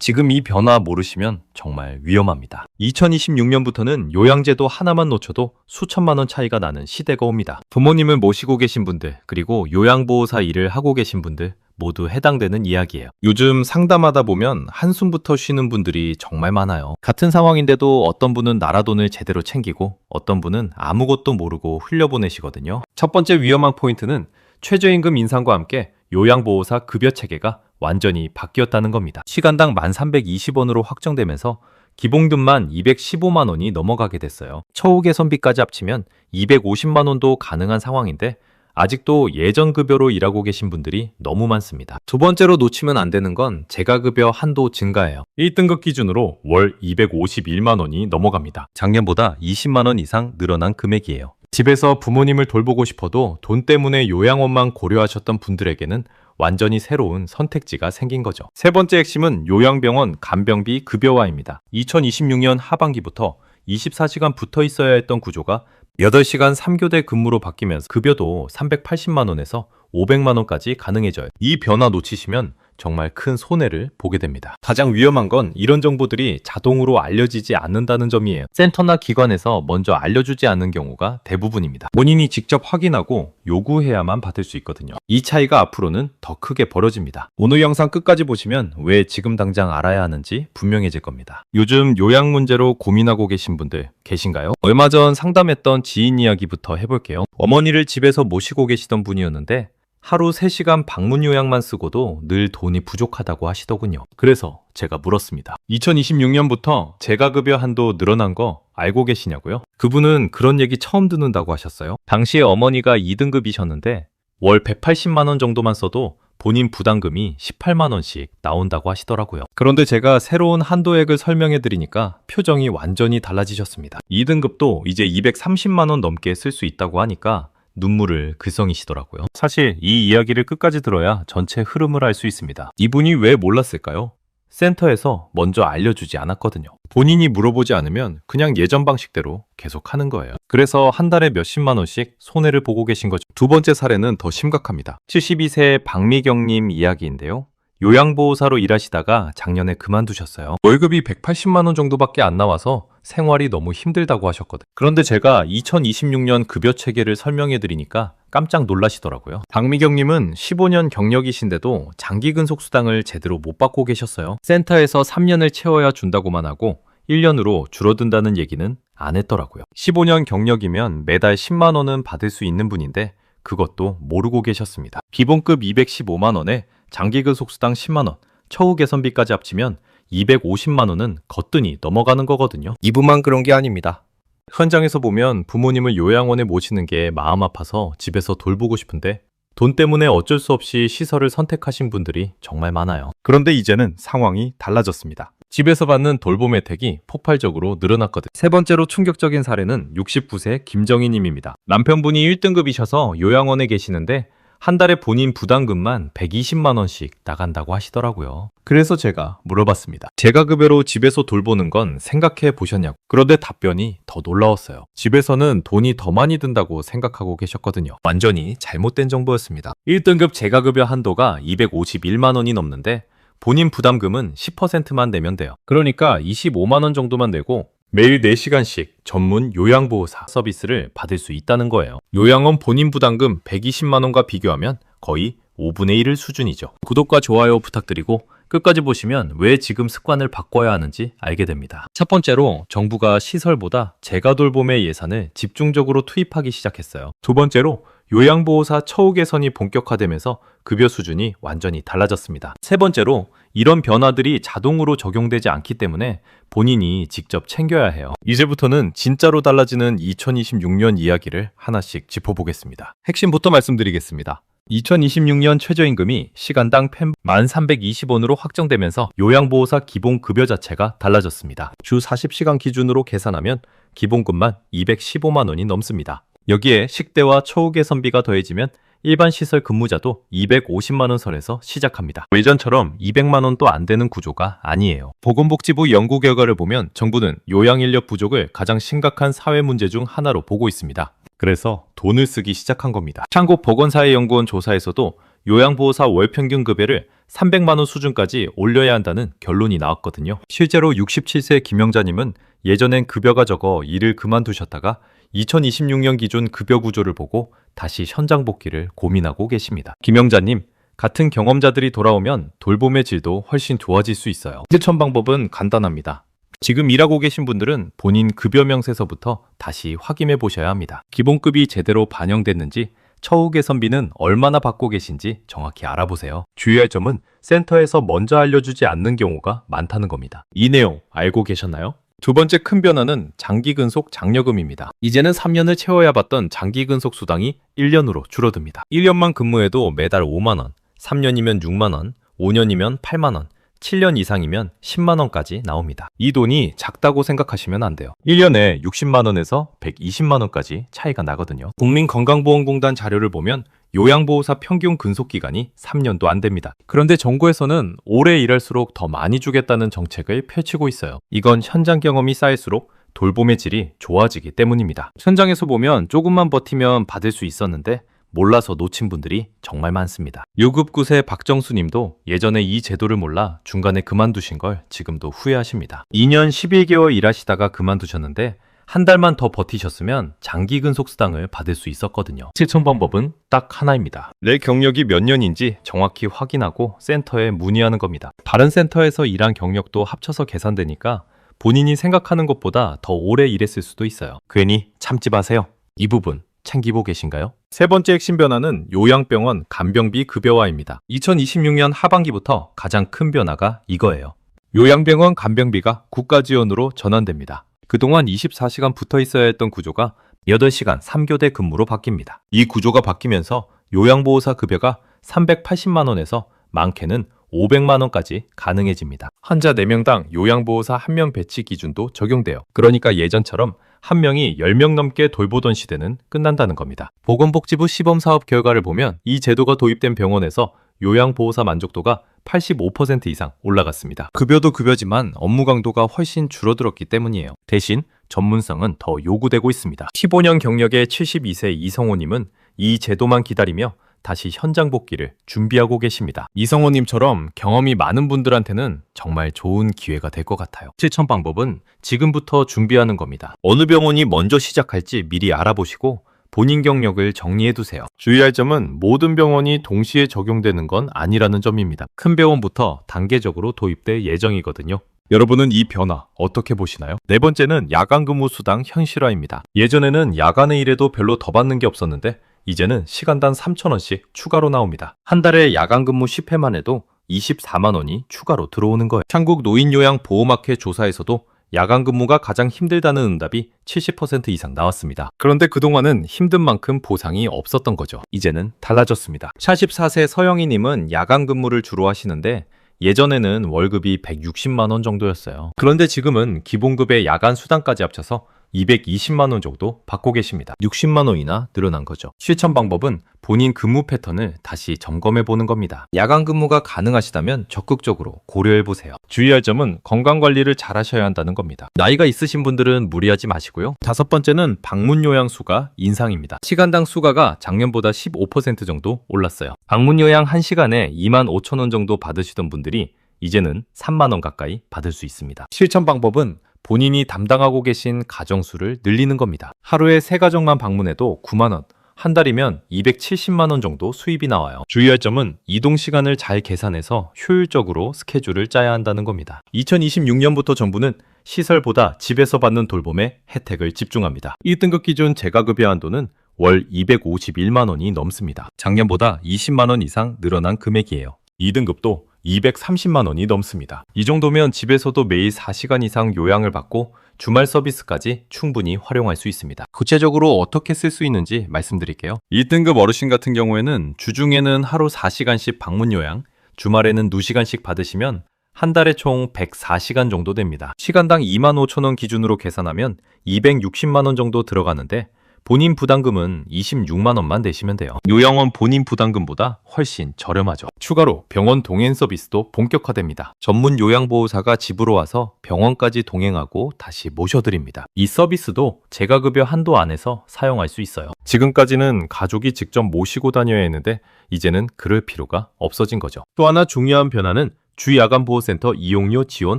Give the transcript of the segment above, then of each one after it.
지금 이 변화 모르시면 정말 위험합니다. 2026년부터는 요양제도 하나만 놓쳐도 수천만 원 차이가 나는 시대가 옵니다. 부모님을 모시고 계신 분들, 그리고 요양보호사 일을 하고 계신 분들 모두 해당되는 이야기예요. 요즘 상담하다 보면 한숨부터 쉬는 분들이 정말 많아요. 같은 상황인데도 어떤 분은 나라 돈을 제대로 챙기고 어떤 분은 아무것도 모르고 흘려보내시거든요. 첫 번째 위험한 포인트는 최저임금 인상과 함께 요양보호사 급여 체계가 완전히 바뀌었다는 겁니다. 시간당 1,320원으로 확정되면서 기본급만 215만 원이 넘어가게 됐어요. 처우 개선비까지 합치면 250만 원도 가능한 상황인데 아직도 예전 급여로 일하고 계신 분들이 너무 많습니다. 두 번째로 놓치면 안 되는 건 재가 급여 한도 증가예요. 1등급 기준으로 월 251만 원이 넘어갑니다. 작년보다 20만 원 이상 늘어난 금액이에요. 집에서 부모님을 돌보고 싶어도 돈 때문에 요양원만 고려하셨던 분들에게는 완전히 새로운 선택지가 생긴 거죠. 세 번째 핵심은 요양병원 간병비 급여화입니다. 2026년 하반기부터 24시간 붙어 있어야 했던 구조가 8시간 3교대 근무로 바뀌면서 급여도 380만 원에서 500만 원까지 가능해져요. 이 변화 놓치시면 정말 큰 손해를 보게 됩니다. 가장 위험한 건 이런 정보들이 자동으로 알려지지 않는다는 점이에요. 센터나 기관에서 먼저 알려주지 않는 경우가 대부분입니다. 본인이 직접 확인하고 요구해야만 받을 수 있거든요. 이 차이가 앞으로는 더 크게 벌어집니다. 오늘 영상 끝까지 보시면 왜 지금 당장 알아야 하는지 분명해질 겁니다. 요즘 요양 문제로 고민하고 계신 분들 계신가요? 얼마 전 상담했던 지인 이야기부터 해볼게요. 어머니를 집에서 모시고 계시던 분이었는데 하루 3시간 방문 요양만 쓰고도 늘 돈이 부족하다고 하시더군요. 그래서 제가 물었습니다. 2026년부터 재가급여 한도 늘어난 거 알고 계시냐고요? 그분은 그런 얘기 처음 듣는다고 하셨어요. 당시에 어머니가 2등급이셨는데 월 180만 원 정도만 써도 본인 부담금이 18만 원씩 나온다고 하시더라고요. 그런데 제가 새로운 한도액을 설명해 드리니까 표정이 완전히 달라지셨습니다. 2등급도 이제 230만 원 넘게 쓸 수 있다고 하니까 눈물을 글썽이시더라고요. 사실 이 이야기를 끝까지 들어야 전체 흐름을 알 수 있습니다. 이분이 왜 몰랐을까요? 센터에서 먼저 알려주지 않았거든요. 본인이 물어보지 않으면 그냥 예전 방식대로 계속 하는 거예요. 그래서 한 달에 몇십만 원씩 손해를 보고 계신 거죠. 두 번째 사례는 더 심각합니다. 72세 박미경님 이야기인데요. 요양보호사로 일하시다가 작년에 그만두셨어요. 월급이 180만 원 정도밖에 안 나와서 생활이 너무 힘들다고 하셨거든. 그런데 제가 2026년 급여 체계를 설명해 드리니까 깜짝 놀라시더라고요. 박미경님은 15년 경력이신데도 장기 근속 수당을 제대로 못 받고 계셨어요. 센터에서 3년을 채워야 준다고만 하고 1년으로 줄어든다는 얘기는 안 했더라고요. 15년 경력이면 매달 10만 원은 받을 수 있는 분인데 그것도 모르고 계셨습니다. 기본급 215만 원에 장기 근 속 수당 10만 원, 처우 개선비까지 합치면 250만 원은 거뜬히 넘어가는 거거든요. 이분만 그런 게 아닙니다. 현장에서 보면 부모님을 요양원에 모시는 게 마음 아파서 집에서 돌보고 싶은데 돈 때문에 어쩔 수 없이 시설을 선택하신 분들이 정말 많아요. 그런데 이제는 상황이 달라졌습니다. 집에서 받는 돌봄 혜택이 폭발적으로 늘어났거든. 세 번째로 충격적인 사례는 69세 김정희 님입니다. 남편분이 1등급이셔서 요양원에 계시는데 한 달에 본인 부담금만 120만 원씩 나간다고 하시더라고요. 그래서 제가 물어봤습니다. 제가 급여로 집에서 돌보는 건 생각해 보셨냐고. 그런데 답변이 더 놀라웠어요. 집에서는 돈이 더 많이 든다고 생각하고 계셨거든요. 완전히 잘못된 정보였습니다. 1등급 제가 급여 한도가 251만 원이 넘는데 본인 부담금은 10%만 내면 돼요. 그러니까 25만 원 정도만 내고 매일 4시간씩 전문 요양보호사 서비스를 받을 수 있다는 거예요. 요양원 본인 부담금 120만 원과 비교하면 거의 5분의 1을 수준이죠. 구독과 좋아요 부탁드리고 끝까지 보시면 왜 지금 습관을 바꿔야 하는지 알게 됩니다. 첫 번째로 정부가 시설보다 재가 돌봄의 예산을 집중적으로 투입하기 시작했어요. 두 번째로 요양보호사 처우 개선이 본격화되면서 급여 수준이 완전히 달라졌습니다. 세 번째로 이런 변화들이 자동으로 적용되지 않기 때문에 본인이 직접 챙겨야 해요. 이제부터는 진짜로 달라지는 2026년 이야기를 하나씩 짚어보겠습니다. 핵심부터 말씀드리겠습니다. 2026년 최저임금이 시간당 펜 1,320원으로 확정되면서 요양보호사 기본 급여 자체가 달라졌습니다. 주 40시간 기준으로 계산하면 기본급만 215만 원이 넘습니다. 여기에 식대와 처우 개선비가 더해지면 일반 시설 근무자도 250만 원 선에서 시작합니다. 예전처럼 200만 원도 안 되는 구조가 아니에요. 보건복지부 연구 결과를 보면 정부는 요양 인력 부족을 가장 심각한 사회 문제 중 하나로 보고 있습니다. 그래서 돈을 쓰기 시작한 겁니다. 창국 보건사회연구원 조사에서도 요양보호사 월평균 급여를 300만 원 수준까지 올려야 한다는 결론이 나왔거든요. 실제로 67세 김영자님은 예전엔 급여가 적어 일을 그만두셨다가 2026년 기준 급여 구조를 보고 다시 현장 복귀를 고민하고 계십니다. 김영자님, 같은 경험자들이 돌아오면 돌봄의 질도 훨씬 좋아질 수 있어요. 실천 방법은 간단합니다. 지금 일하고 계신 분들은 본인 급여 명세서부터 다시 확인해 보셔야 합니다. 기본급이 제대로 반영됐는지 처우 개선비는 얼마나 받고 계신지 정확히 알아보세요. 주의할 점은 센터에서 먼저 알려주지 않는 경우가 많다는 겁니다. 이 내용 알고 계셨나요? 두 번째 큰 변화는 장기근속 장려금입니다. 이제는 3년을 채워야 받던 장기근속 수당이 1년으로 줄어듭니다. 1년만 근무해도 매달 5만원, 3년이면 6만원, 5년이면 8만원, 7년 이상이면 10만원까지 나옵니다. 이 돈이 작다고 생각하시면 안 돼요. 1년에 60만원에서 120만원까지 차이가 나거든요. 국민건강보험공단 자료를 보면 요양보호사 평균 근속기간이 3년도 안 됩니다. 그런데 정부에서는 오래 일할수록 더 많이 주겠다는 정책을 펼치고 있어요. 이건 현장 경험이 쌓일수록 돌봄의 질이 좋아지기 때문입니다. 현장에서 보면 조금만 버티면 받을 수 있었는데 몰라서 놓친 분들이 정말 많습니다. 6급 9세 박정수 님도 예전에 이 제도를 몰라 중간에 그만두신 걸 지금도 후회하십니다. 2년 11개월 일하시다가 그만두셨는데 한 달만 더 버티셨으면 장기 근속 수당을 받을 수 있었거든요. 실천 방법은 딱 하나입니다. 내 경력이 몇 년인지 정확히 확인하고 센터에 문의하는 겁니다. 다른 센터에서 일한 경력도 합쳐서 계산되니까 본인이 생각하는 것보다 더 오래 일했을 수도 있어요. 괜히 참지 마세요. 이 부분 챙기고 계신가요? 세 번째 핵심 변화는 요양병원 간병비 급여화입니다. 2026년 하반기부터 가장 큰 변화가 이거예요. 요양병원 간병비가 국가 지원으로 전환됩니다. 그동안 24시간 붙어 있어야 했던 구조가 8시간 3교대 근무로 바뀝니다. 이 구조가 바뀌면서 요양보호사 급여가 380만 원에서 많게는 500만 원까지 가능해집니다. 환자 4명당 요양보호사 1명 배치 기준도 적용돼요. 그러니까 예전처럼 한 명이 10명 넘게 돌보던 시대는 끝난다는 겁니다. 보건복지부 시범사업 결과를 보면 이 제도가 도입된 병원에서 요양보호사 만족도가 85% 이상 올라갔습니다. 급여도 급여지만 업무 강도가 훨씬 줄어들었기 때문이에요. 대신 전문성은 더 요구되고 있습니다. 15년 경력의 72세 이성호님은 이 제도만 기다리며 다시 현장 복귀를 준비하고 계십니다. 이성호님처럼 경험이 많은 분들한테는 정말 좋은 기회가 될 것 같아요. 실천 방법은 지금부터 준비하는 겁니다. 어느 병원이 먼저 시작할지 미리 알아보시고 본인 경력을 정리해 두세요. 주의할 점은 모든 병원이 동시에 적용되는 건 아니라는 점입니다. 큰 병원부터 단계적으로 도입될 예정이거든요. 여러분은 이 변화 어떻게 보시나요? 네 번째는 야간 근무 수당 현실화입니다. 예전에는 야간에 일해도 별로 더 받는 게 없었는데 이제는 시간당 3,000원씩 추가로 나옵니다. 한 달에 야간 근무 10회만 해도 24만 원이 추가로 들어오는 거예요. 한국 노인요양 보호마켓 조사에서도 야간 근무가 가장 힘들다는 응답이 70% 이상 나왔습니다. 그런데 그동안은 힘든 만큼 보상이 없었던 거죠. 이제는 달라졌습니다. 44세 서영희님은 야간 근무를 주로 하시는데 예전에는 월급이 160만 원 정도였어요. 그런데 지금은 기본급의 야간 수당까지 합쳐서 220만 원 정도 받고 계십니다. 60만 원이나 늘어난 거죠. 실천 방법은 본인 근무 패턴을 다시 점검해 보는 겁니다. 야간 근무가 가능하시다면 적극적으로 고려해 보세요. 주의할 점은 건강 관리를 잘 하셔야 한다는 겁니다. 나이가 있으신 분들은 무리하지 마시고요. 다섯 번째는 방문 요양 수가 인상입니다. 시간당 수가가 작년보다 15% 정도 올랐어요. 방문 요양 1시간에 2만 5천 원 정도 받으시던 분들이 이제는 3만 원 가까이 받을 수 있습니다. 실천 방법은 본인이 담당하고 계신 가정수를 늘리는 겁니다. 하루에 세 가정만 방문해도 9만 원, 한 달이면 270만 원 정도 수입이 나와요. 주의할 점은 이동 시간을 잘 계산해서 효율적으로 스케줄을 짜야 한다는 겁니다. 2026년부터 정부는 시설보다 집에서 받는 돌봄에 혜택을 집중합니다. 1등급 기준 재가급여 한도는 월 251만 원이 넘습니다. 작년보다 20만 원 이상 늘어난 금액이에요. 2등급도 230만 원이 넘습니다. 이 정도면 집에서도 매일 4시간 이상 요양을 받고 주말 서비스까지 충분히 활용할 수 있습니다. 구체적으로 어떻게 쓸 수 있는지 말씀드릴게요. 1등급 어르신 같은 경우에는 주중에는 하루 4시간씩 방문 요양, 주말에는 2시간씩 받으시면 한 달에 총 104시간 정도 됩니다. 시간당 2만 5천 원 기준으로 계산하면 260만 원 정도 들어가는데 본인 부담금은 26만 원만 내시면 돼요. 요양원 본인 부담금보다 훨씬 저렴하죠. 추가로 병원 동행 서비스도 본격화됩니다. 전문 요양보호사가 집으로 와서 병원까지 동행하고 다시 모셔드립니다. 이 서비스도 재가급여 한도 안에서 사용할 수 있어요. 지금까지는 가족이 직접 모시고 다녀야 했는데 이제는 그럴 필요가 없어진 거죠. 또 하나 중요한 변화는 주야간보호센터 이용료 지원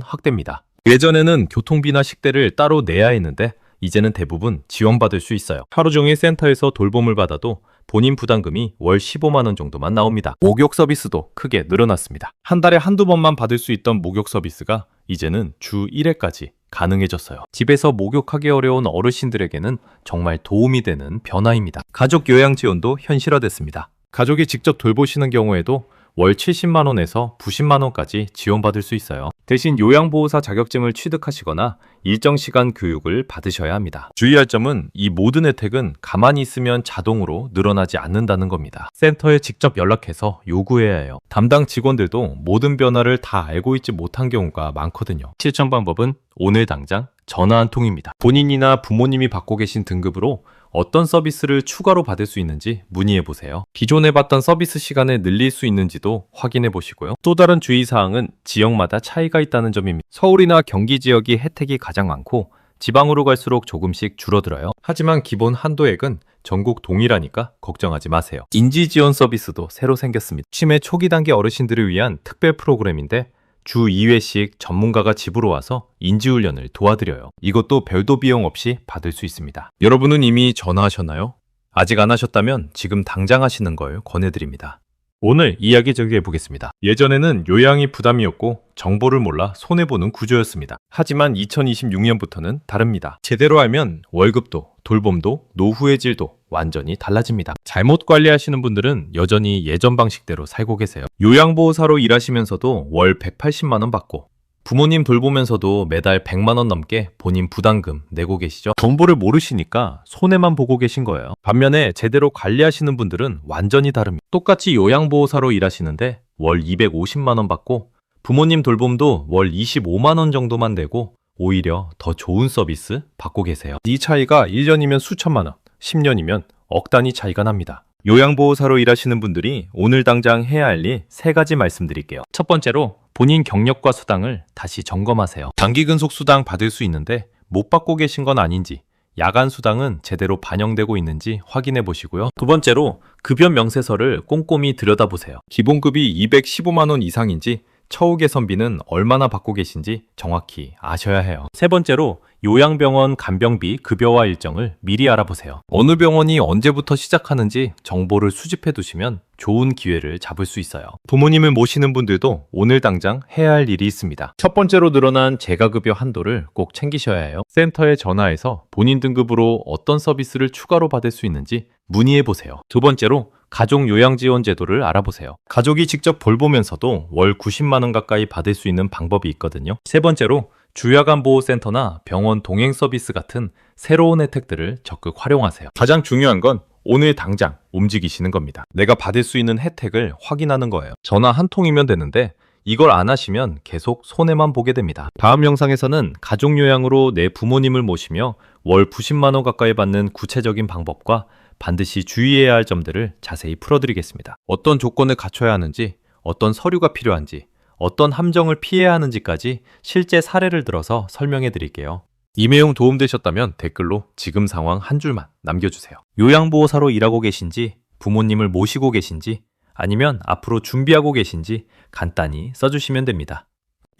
확대입니다. 예전에는 교통비나 식대를 따로 내야 했는데 이제는 대부분 지원받을 수 있어요. 하루 종일 센터에서 돌봄을 받아도 본인 부담금이 월 15만 원 정도만 나옵니다. 목욕 서비스도 크게 늘어났습니다. 한 달에 한두 번만 받을 수 있던 목욕 서비스가 이제는 주 1회까지 가능해졌어요. 집에서 목욕하기 어려운 어르신들에게는 정말 도움이 되는 변화입니다. 가족 요양 지원도 현실화됐습니다. 가족이 직접 돌보시는 경우에도 월 70만 원에서 90만 원까지 지원받을 수 있어요. 대신 요양보호사 자격증을 취득하시거나 일정 시간 교육을 받으셔야 합니다. 주의할 점은 이 모든 혜택은 가만히 있으면 자동으로 늘어나지 않는다는 겁니다. 센터에 직접 연락해서 요구해야 해요. 담당 직원들도 모든 변화를 다 알고 있지 못한 경우가 많거든요. 실천 방법은 오늘 당장 전화 한 통입니다. 본인이나 부모님이 받고 계신 등급으로 어떤 서비스를 추가로 받을 수 있는지 문의해 보세요. 기존에 받던 서비스 시간을 늘릴 수 있는지도 확인해 보시고요. 또 다른 주의 사항은 지역마다 차이가 있다는 점입니다. 서울이나 경기 지역이 혜택이 가장 많고 지방으로 갈수록 조금씩 줄어들어요. 하지만 기본 한도액은 전국 동일하니까 걱정하지 마세요. 인지 지원 서비스도 새로 생겼습니다. 치매 초기 단계 어르신들을 위한 특별 프로그램인데 주 2회씩 전문가가 집으로 와서 인지훈련을 도와드려요. 이것도 별도 비용 없이 받을 수 있습니다. 여러분은 이미 전화하셨나요? 아직 안 하셨다면 지금 당장 하시는 걸 권해드립니다. 오늘 이야기 정리해 보겠습니다. 예전에는 요양이 부담이었고 정보를 몰라 손해보는 구조였습니다. 하지만 2026년부터는 다릅니다. 제대로 알면 월급도, 돌봄도, 노후의 질도 완전히 달라집니다. 잘못 관리하시는 분들은 여전히 예전 방식대로 살고 계세요. 요양보호사로 일하시면서도 월 180만 원 받고 부모님 돌보면서도 매달 100만 원 넘게 본인 부담금 내고 계시죠? 정보를 모르시니까 손해만 보고 계신 거예요. 반면에 제대로 관리하시는 분들은 완전히 다릅니다. 똑같이 요양보호사로 일하시는데 월 250만 원 받고 부모님 돌봄도 월 25만 원 정도만 내고 오히려 더 좋은 서비스 받고 계세요. 이 차이가 1년이면 수천만 원, 10년이면 억 단위 차이가 납니다. 요양보호사로 일하시는 분들이 오늘 당장 해야 할 일 세 가지 말씀드릴게요. 첫 번째로 본인 경력과 수당을 다시 점검하세요. 단기 근속 수당 받을 수 있는데 못 받고 계신 건 아닌지, 야간 수당은 제대로 반영되고 있는지 확인해 보시고요. 두 번째로 급여 명세서를 꼼꼼히 들여다보세요. 기본급이 215만 원 이상인지 처우 개선비는 얼마나 받고 계신지 정확히 아셔야 해요. 세 번째로 요양병원 간병비 급여와 일정을 미리 알아보세요. 어느 병원이 언제부터 시작하는지 정보를 수집해 두시면 좋은 기회를 잡을 수 있어요. 부모님을 모시는 분들도 오늘 당장 해야 할 일이 있습니다. 첫 번째로 늘어난 재가급여 한도를 꼭 챙기셔야 해요. 센터에 전화해서 본인 등급으로 어떤 서비스를 추가로 받을 수 있는지 문의해 보세요. 두 번째로 가족 요양 지원 제도를 알아보세요. 가족이 직접 돌보면서도 월 90만 원 가까이 받을 수 있는 방법이 있거든요. 세 번째로 주야간 보호센터나 병원 동행 서비스 같은 새로운 혜택들을 적극 활용하세요. 가장 중요한 건 오늘 당장 움직이시는 겁니다. 내가 받을 수 있는 혜택을 확인하는 거예요. 전화 한 통이면 되는데 이걸 안 하시면 계속 손해만 보게 됩니다. 다음 영상에서는 가족 요양으로 내 부모님을 모시며 월 90만 원 가까이 받는 구체적인 방법과 반드시 주의해야 할 점들을 자세히 풀어드리겠습니다. 어떤 조건을 갖춰야 하는지, 어떤 서류가 필요한지, 어떤 함정을 피해야 하는지까지 실제 사례를 들어서 설명해 드릴게요. 이 내용 도움되셨다면 댓글로 지금 상황 한 줄만 남겨주세요. 요양보호사로 일하고 계신지, 부모님을 모시고 계신지, 아니면 앞으로 준비하고 계신지 간단히 써주시면 됩니다.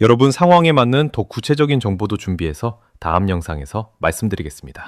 여러분 상황에 맞는 더 구체적인 정보도 준비해서 다음 영상에서 말씀드리겠습니다.